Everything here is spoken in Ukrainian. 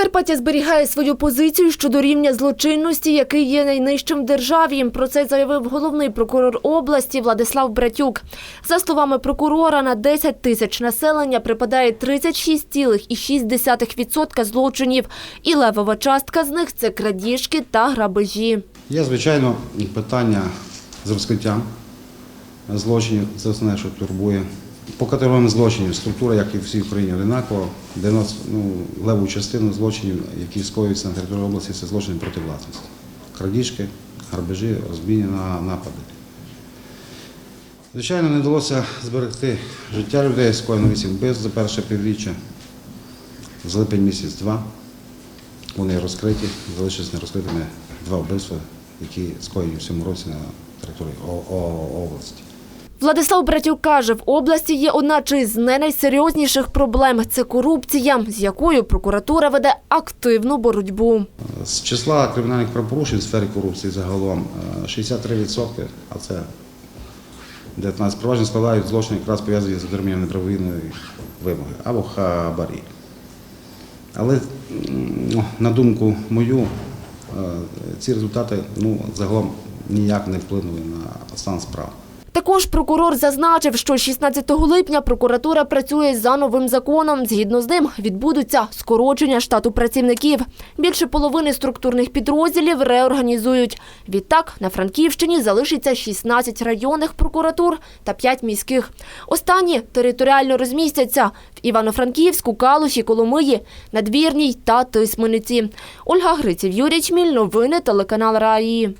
Прикарпаття зберігає свою позицію щодо рівня злочинності, який є найнижчим в державі. Про це заявив головний прокурор області Владислав Братюк. За словами прокурора, на 10 тисяч населення припадає 36,6% злочинів, і левова частка з них це крадіжки та грабежі. Є, звичайно, питання з розкриттям злочинів. Це основне, що турбує. По категоріям злочинів структура, як і в всій Україні, одинакова. 90, ну, леву частину злочинів, які скоюються на території області, це злочини проти власності. Крадіжки, грабежі, розбійні на напади. Звичайно, не вдалося зберегти життя людей, скоєно 8 вбивств за перше півріччя. За липень місяць-два. Вони розкриті, залишились нерозкритими два вбивства, які скоєні в цьому році на території області. Владислав Братюк каже, в області є одна чи з не найсерйозніших проблем – це корупція, з якою прокуратура веде активну боротьбу. З числа кримінальних правопорушень в сфері корупції загалом е, 63%, а це 19 проваджень складають злочини якраз пов'язані з дотриманням неправовільної вимоги або хабарі. Але, ну, на думку мою, е, ці результати ну, загалом ніяк не вплинули на стан справ. Також прокурор зазначив, що 16 липня прокуратура працює за новим законом. Згідно з ним відбудуться скорочення штату працівників. Більше половини структурних підрозділів реорганізують. Відтак на Франківщині залишиться 16 районних прокуратур та 5 міських. Останні територіально розмістяться в Івано-Франківську, Калуші, Коломиї, Надвірній та Тисмениці. Ольга Гриців, Юрій Чміль. Новини телеканал Раї.